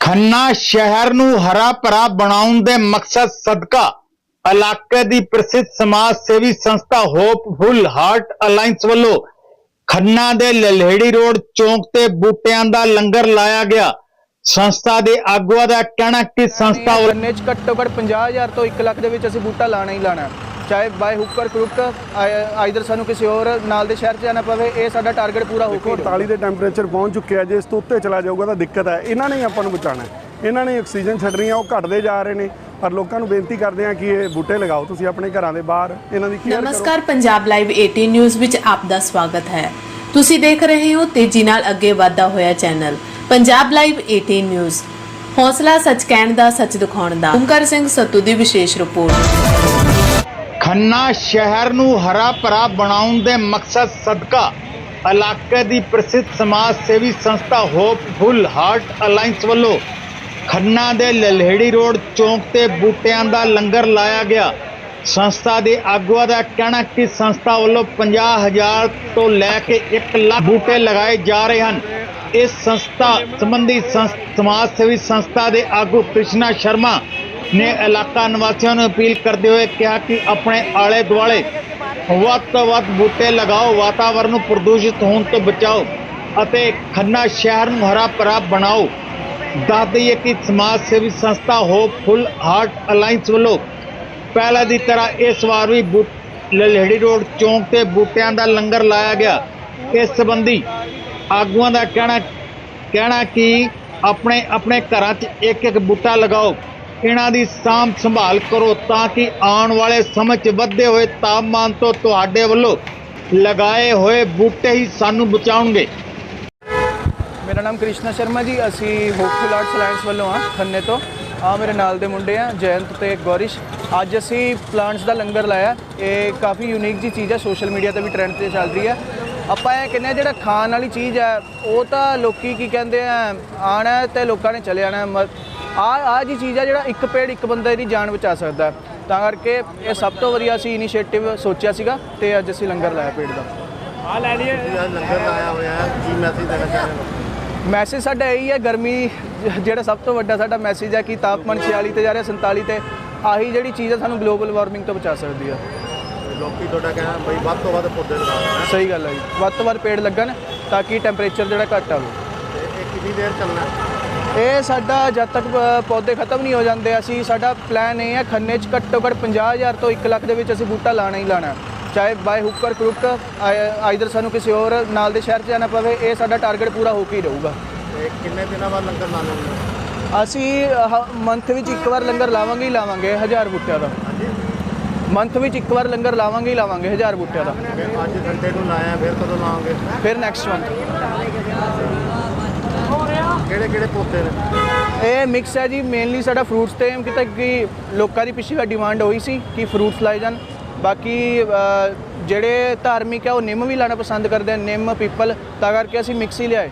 ਖੰਨਾ ਸ਼ਹਿਰ ਨੂੰ ਹਰਾ ਭਰਾ ਬਣਾਉਣ ਦੇ ਮਕਸਦ ਸਦਕਾ ਇਲਾਕੇ ਦੀ ਪ੍ਰਸਿੱਧ ਸਮਾਜ ਸੇਵੀ ਸੰਸਥਾ ਹੋਪਫੁਲ ਹਾਰਟ ਅਲਾਈਅੰਸ ਵੱਲੋਂ ਖੰਨਾ ਦੇ ਲਲਹੇੜੀ ਰੋਡ ਚੌਂਕ ਤੇ ਬੂਟਿਆਂ ਦਾ ਲੰਗਰ ਲਾਇਆ ਗਿਆ। ਸੰਸਥਾ ਦੇ ਆਗੂਆਂ ਦਾ ਕਹਿਣਾ ਕਿ ਸੰਸਥਾ ਵੱਲੋਂ ਚ ਘੱਟੋ ਘੱਟ 50000 ਤੋਂ 1 ਲੱਖ ਦੇ ਵਿੱਚ ਅਸੀਂ ਬੂਟਾ ਲਾਣਾ ਹੀ ਲਾਣਾ। ਚਾਹੇ ਬਾਈ ਹੁੱਕਰ ਕਰੁੱਕ ਆਈਦਰ ਸਾਨੂੰ ਕਿਸੇ ਹੋਰ ਨਾਲ ਦੇ ਸ਼ਹਿਰ ਚ ਜਾਣਾ ਪਵੇ ਇਹ ਸਾਡਾ ਟਾਰਗੇਟ ਪੂਰਾ ਹੋ ਕੇ 48 ਦੇ ਟੈਂਪਰੇਚਰ ਪਹੁੰਚ ਚੁੱਕਿਆ ਜੇ ਇਸ ਤੋਂ ਉੱਤੇ ਚਲਾ ਜਾਊਗਾ ਤਾਂ ਦਿੱਕਤ ਹੈ ਇਹਨਾਂ ਨੇ ਹੀ ਆਪਾਂ ਨੂੰ ਬਚਾਉਣਾ ਹੈ। ਇਹਨਾਂ ਨੇ ਆਕਸੀਜਨ ਛੱਡਣੀ ਆ ਉਹ ਘਟਦੇ ਜਾ ਰਹੇ ਨੇ। ਪਰ ਲੋਕਾਂ ਨੂੰ ਬੇਨਤੀ ਕਰਦੇ ਆ ਕਿ ਇਹ ਬੂਟੇ ਲਗਾਓ ਤੁਸੀਂ ਆਪਣੇ ਘਰਾਂ ਦੇ ਬਾਹਰ ਇਹਨਾਂ ਦੀ ਕੇਅਰ ਕਰੋ। ਨਮਸਕਾਰ ਪੰਜਾਬ ਲਾਈਵ 18 ਨਿਊਜ਼ ਵਿੱਚ ਆਪ ਦਾ ਸਵਾਗਤ ਹੈ। ਤੁਸੀਂ ਦੇਖ ਰਹੇ ਹੋ ਤੇਜ਼ੀ ਨਾਲ ਅੱਗੇ ਵਧਦਾ ਹੋਇਆ ਚੈਨਲ ਪੰਜਾਬ ਲਾਈਵ 18 ਨਿਊਜ਼ ਹੌਸਲਾ ਸੱਚ ਕਹਿਣ ਦਾ ਸੱਚ ਦਿਖਾਉਣ ਦਾ। ਓਮਕਾਰ ਸਿੰਘ ਸੱਤੂ ਦੀ ਵਿਸ਼ੇਸ਼ ਰਿਪੋਰਟ। ਖੰਨਾ ਸ਼ਹਿਰ ਨੂੰ ਹਰਾ ਭਰਾ ਬਣਾਉਣ ਦੇ ਮਕਸਦ ਸਦਕਾ ਇਲਾਕੇ ਦੀ ਪ੍ਰਸਿੱਧ ਸਮਾਜ ਸੇਵੀ ਸੰਸਥਾ ਹੋਪਫੁਲ ਹਾਰਟ ਅਲਾਈਅੰਸ ਵੱਲੋਂ ਖੰਨਾ ਦੇ ਲਲਹੇੜੀ ਰੋਡ ਚੌਂਕ ਤੇ ਬੂਟਿਆਂ ਦਾ ਲੰਗਰ ਲਾਇਆ ਗਿਆ। ਸੰਸਥਾ ਦੇ ਆਗੂਆਂ ਦਾ ਕਹਿਣਾ ਕਿ ਸੰਸਥਾ ਵੱਲੋਂ 50000 ਤੋਂ ਲੈ ਕੇ 1 ਲੱਖ ਬੂਟੇ ਲਗਾਏ ਜਾ ਰਹੇ ਹਨ। ਇਸ ਸੰਸਥਾ ਸੰਬੰਧੀ ਸੰਸ- ਸਮਾਜ ਸੇਵੀ ਸੰਸਥਾ ਦੇ ਆਗੂ ਕ੍ਰਿਸ਼ਨਾ ਸ਼ਰਮਾ ਨੇ ਇਲਾਕਾ ਨਿਵਾਸੀਆਂ ਨੂੰ ਅਪੀਲ ਕਰਦੇ ਹੋਏ ਕਿਹਾ ਕਿ ਆਪਣੇ ਆਲੇ ਦੁਆਲੇ ਵੱਧ ਤੋਂ ਵੱਧ ਬੂਟੇ ਲਗਾਓ, ਵਾਤਾਵਰਨ ਨੂੰ ਪ੍ਰਦੂਸ਼ਿਤ ਹੋਣ ਤੋਂ ਬਚਾਓ ਅਤੇ ਖੰਨਾ ਸ਼ਹਿਰ ਨੂੰ ਹਰਾ ਭਰਾ ਬਣਾਓ। ਦੱਸ ਦਈਏ ਕਿ ਸਮਾਜ ਸੇਵੀ ਸੰਸਥਾ ਹੋਪਫੁਲ ਹਾਰਟ ਅਲਾਈਅੰਸ ਵੱਲੋਂ ਪਹਿਲਾਂ ਦੀ ਤਰ੍ਹਾਂ ਇਸ ਵਾਰ ਵੀ ਬੂ- ਲਲਹੇੜੀ ਰੋਡ ਚੌਂਕ ਤੇ ਬੂਟਿਆਂ ਦਾ ਲੰਗਰ ਲਾਇਆ ਗਿਆ। ਇਸ ਸੰਬੰਧੀ ਆਗੂਆਂ ਦਾ ਕਹਿਣਾ ਕਹਿਣਾ ਕਿ ਆਪਣੇ ਆਪਣੇ ਘਰਾਂ 'ਚ ਇੱਕ ਇੱਕ ਬੂਟਾ ਲਗਾਓ। ਇਹਨਾਂ ਦੀ ਸਾਂਭ ਸੰਭਾਲ ਕਰੋ ਤਾਂ ਕਿ ਆਉਣ ਵਾਲੇ ਸਮੇਂ 'ਚ ਵਧਦੇ ਹੋਏ ਤਾਪਮਾਨ ਤੋਂ ਤੁਹਾਡੇ ਵੱਲੋਂ ਲਗਾਏ ਹੋਏ ਬੂਟੇ ਹੀ ਸਾਨੂੰ ਬਚਾਉਣਗੇ। ਮੇਰਾ ਨਾਮ ਕ੍ਰਿਸ਼ਨਾ ਸ਼ਰਮਾ ਜੀ, ਅਸੀਂ ਹੋਪਫੁਲ ਆਰਟਸ ਅਲਾਈਅੰਸ ਵੱਲੋਂ ਆ ਖੰਨੇ ਤੋਂ। ਆ ਮੇਰੇ ਨਾਲ ਦੇ ਮੁੰਡੇ ਆ, ਜਯੰਤ ਤੇ ਗੌਰਿਸ਼। ਅੱਜ ਅਸੀਂ ਪਲਾਂਟਸ ਦਾ ਲੰਗਰ ਲਾਇਆ, ਇਹ ਕਾਫੀ ਯੂਨੀਕ ਜੀ ਚੀਜ਼ ਹੈ ਸੋਸ਼ਲ ਮੀਡੀਆ ਤੇ ਵੀ ਟ੍ਰੈਂਡ ਤੇ ਚੱਲ ਰਹੀ ਹੈ ਆਪਾਂ ਇਹ ਕਹਿੰਦੇ ਆ, ਜਿਹੜਾ ਖਾਣ ਵਾਲੀ ਚੀਜ਼ ਹੈ ਉਹ ਤਾਂ ਲੋਕੀ ਕੀ ਕਹਿੰਦੇ ਆ ਆਣਾ ਹੈ ਤੇ ਲੋਕਾਂ ਨੇ ਚਲੇ ਜਾਣਾ ਆ ਆ ਜੀ ਚੀਜ਼ ਹੈ ਜਿਹੜਾ ਇੱਕ ਪੇੜ ਇੱਕ ਬੰਦੇ ਦੀ ਜਾਨ ਬਚਾ ਸਕਦਾ। ਤਾਂ ਕਰਕੇ ਇਹ ਸਭ ਤੋਂ ਵਧੀਆ ਅਸੀਂ ਇਨੀਸ਼ੀਏਟਿਵ ਸੋਚਿਆ ਸੀਗਾ ਤੇ ਅੱਜ ਅਸੀਂ ਲੰਗਰ ਲਾਇਆ ਪੇੜ ਦਾ। ਜਿਹੜਾ ਲੰਗਰ ਲਾਇਆ ਹੋਇਆ ਹੈ। ਕੀ ਮੈਸੇਜ ਦੇਣਾ ਚਾਹੁੰਦੇ ਹੋ? ਮੈਸੇਜ ਸਾਡਾ ਇਹੀ ਹੈ ਗਰਮੀ ਜਿਹੜਾ ਸਭ ਤੋਂ ਵੱਡਾ ਸਾਡਾ ਮੈਸੇਜ ਹੈ ਕਿ ਤਾਪਮਾਨ 46 ਤੇ ਜਾ ਰਿਹਾ 47 ਤੇ ਆਹੀ ਜਿਹੜੀ ਚੀਜ਼ ਹੈ ਸਾਨੂੰ ਗਲੋਬਲ ਵਾਰਮਿੰਗ ਤੋਂ ਬਚਾ ਸਕਦੀ ਹੈ ਲੋਕੀ ਤੁਹਾਡਾ ਕਹਿਣਾ ਬਈ ਵੱਧ ਤੋਂ ਵੱਧ ਪੌਦੇ ਲਗਾਓ ਸਹੀ ਗੱਲ ਹੈ ਜੀ। ਵੱਧ ਤੋਂ ਵੱਧ ਪੇੜ ਲੱਗਣ ਤਾਂ ਕਿ ਟੈਂਪਰੇਚਰ ਜਿਹੜਾ ਘੱਟ ਆਵੇ। ਤੇ ਇਹ ਕਿੰਨੀ ਦੇਰ ਚੱਲਣਾ? ਹੈ? ਇਹ ਸਾਡਾ ਜਦ ਤੱਕ ਪੌਦੇ ਖਤਮ ਨਹੀਂ ਹੋ ਜਾਂਦੇ ਅਸੀਂ ਸਾਡਾ ਪਲਾਨ ਇਹ ਹੈ ਖੰਨੇ 'ਚ ਘੱਟੋ ਘੱਟ 50000 ਤੋਂ 1 ਲੱਖ ਦੇ ਵਿੱਚ ਅਸੀਂ ਬੂਟਾ ਲਾਣਾ ਹੀ ਲਾਣਾ। ਚਾਹੇ ਬਾਈ ਹੁੱਕਰ ਕਰੁੱਕ ਆਈਦਰ ਸਾਨੂੰ ਕਿਸੇ ਹੋਰ ਨਾਲ ਦੇ ਸ਼ਹਿਰ 'ਚ ਜਾਣਾ ਪਵੇ ਇਹ ਸਾਡਾ ਟਾਰਗੇਟ ਪੂਰਾ ਹੋ ਕੇ ਹੀ ਰਹੂਗਾ। ਕਿੰਨੇ ਦਿਨਾਂ ਬਾਅਦ ਲੰਗਰ ਹੋਣਗੇ ਅਸੀਂ ਮੰਥ ਵਿੱਚ ਇੱਕ ਵਾਰ ਲੰਗਰ ਲਾਵਾਂਗੇ ਹੀ ਲਾਵਾਂਗੇ 1000 ਬੂਟਿਆਂ ਦਾ। ਮੰਥ ਵਿੱਚ ਇੱਕ ਵਾਰ ਲੰਗਰ ਲਾਵਾਂਗੇ ਹੀ ਲਾਵਾਂਗੇ 1000 ਬੂਟਿਆਂ ਦਾ। ਅੱਜ ਸੰਡੇ ਨੂੰ ਲਾਇਆ ਫਿਰ ਕਦੋਂ ਲਾਓਗੇ? ਫਿਰ ਨੈਕਸਟ ਮੰਥ ਕਿਹੜੇ ਕਿਹੜੇ ਪੌਦੇ ਨੇ? ਇਹ ਮਿਕਸ ਹੈ ਜੀ ਮੇਨਲੀ ਸਾਡਾ ਫਰੂਟਸ ਤੇ ਕੀਤਾ ਕਿ ਲੋਕਾਂ ਦੀ ਪਿਛਲੀ ਵਾਰ ਡਿਮਾਂਡ ਹੋਈ ਸੀ ਕਿ ਫਰੂਟਸ ਲਾਏ ਜਾਣ। ਬਾਕੀ ਅ, ਜਿਹੜੇ ਧਾਰਮਿਕ ਹੈ ਉਹ ਨਿੰਮ ਵੀ ਲਾਣਾ ਪਸੰਦ ਕਰਦੇ ਆ ਨਿੰਮ ਪੀਪਲ ਤਾਂ ਕਰਕੇ ਅਸੀਂ ਮਿਕਸ ਹੀ ਲਿਆਏ।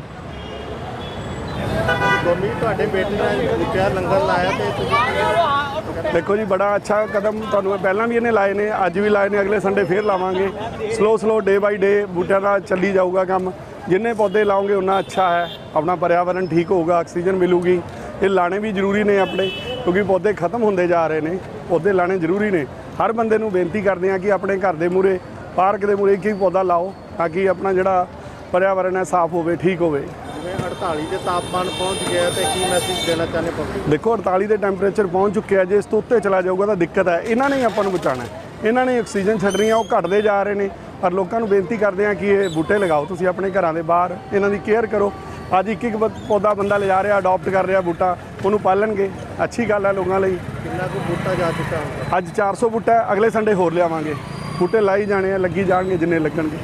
ਗੋਮੀ ਤੁਹਾਡੇ ਬੇਟੇ ਨੇ ਬੂਟਿਆ ਲੰਗਰ ਲਾਇਆ ਤੇ ਦੇਖੋ ਜੀ ਬੜਾ ਅੱਛਾ ਕਦਮ ਤੁਹਾਨੂੰ ਇਹ ਪਹਿਲਾਂ ਵੀ ਇਹਨੇ ਲਾਏ ਨੇ ਅੱਜ ਵੀ ਲਾਏ ਨੇ ਅਗਲੇ ਸੰਡੇ ਫੇਰ ਲਾਵਾਂਗੇ। ਸਲੋ ਸਲੋ ਡੇ ਬਾਈ ਡੇ ਬੂਟਿਆਂ ਦਾ ਚੱਲੀ ਜਾਊਗਾ ਕੰਮ। ਜਿੰਨੇ ਪੌਦੇ ਲਾਓਗੇ ਉਨਾ ਅੱਛਾ ਹੈ। ਆਪਣਾ ਪਰਿਆਵਰਣ ਠੀਕ ਹੋਊਗਾ ਆਕਸੀਜਨ ਮਿਲੂਗੀ। ਇਹ ਲਾਣੇ ਵੀ ਜ਼ਰੂਰੀ ਨੇ ਆਪਣੇ ਕਿਉਂਕਿ ਪੌਦੇ ਖਤਮ ਹੁੰਦੇ ਜਾ ਰਹੇ ਨੇ। ਪੌਦੇ ਲਾਣੇ ਜ਼ਰੂਰੀ ਨੇ। ਹਰ ਬੰਦੇ ਨੂੰ ਬੇਨਤੀ ਕਰਦੇ ਆ ਕਿ ਆਪਣੇ ਘਰ ਦੇ ਮੂਰੇ ਪਾਰਕ ਦੇ ਮੂਰੇ ਇੱਕ ਇੱਕ ਪੌਦਾ ਲਾਓ ਤਾਂ ਕਿ ਆਪਣਾ ਜਿਹੜਾ ਪਰਿਆਵਰਣ ਹੈ ਸਾਫ਼ ਹੋਵੇ ਠੀਕ ਹੋਵੇ। ਜਿਵੇਂ 48 ਦੇ ਤਾਪਮਾਨ ਪਹੁੰਚ ਗਿਆ ਤੇ ਕੀ ਮੈਸੇਜ ਦੇਣਾ ਚਾਹੁੰਦੇ ਪਬਲਿਕ ਦੇਖੋ 48 ਦੇ ਟੈਂਪਰੇਚਰ ਪਹੁੰਚ ਚੁੱਕਿਆ ਜੇ ਇਸ ਤੋਂ ਉੱਤੇ ਚਲਾ ਜਾਊਗਾ ਤਾਂ ਦਿੱਕਤ ਹੈ। ਇਹਨਾਂ ਨੇ ਹੀ ਆਪਾਂ ਨੂੰ ਬਚਾਉਣਾ ਹੈ। ਇਹਨਾਂ ਨੇ ਆਕਸੀਜਨ ਛੱਡਣੀ ਆ ਉਹ ਘਟਦੇ ਜਾ ਰਹੇ ਨੇ। ਪਰ ਲੋਕਾਂ ਨੂੰ ਬੇਨਤੀ ਕਰਦੇ ਆ ਕਿ ਇਹ ਬੂਟੇ ਲਗਾਓ ਤੁਸੀਂ ਆਪਣੇ ਘਰਾਂ ਦੇ ਬਾਹਰ ਇਹਨਾਂ ਦੀ ਕੇਅਰ ਕਰੋ। ਅੱਜ ਇੱਕ ਇੱਕ ਪੌਦਾ ਬੰਦਾ ਲਿਜਾ ਰਿਹਾ ਅਡਾਪਟ ਕਰ ਰਿਹਾ ਬੂਟਾ ਉਹਨੂੰ ਪਾਲਣਗੇ। ਅੱਛੀ ਗੱਲ ਹੈ ਲੋਕਾਂ ਲਈ। ਕਿੰਨਾ ਕੁ ਬੂਟਾ ਜਾ ਚੁੱਕਾ ਤੱਕ? ਅੱਜ 400 ਬੂਟਾ ਅਗਲੇ ਸੰਡੇ ਹੋਰ ਲਿਆਵਾਂਗੇ। ਬੂਟੇ ਲਾਈ ਜਾਣੇ ਆ ਲੱਗੀ ਜਾਣਗੇ ਜਿੰਨੇ ਲੱਗਣਗੇ।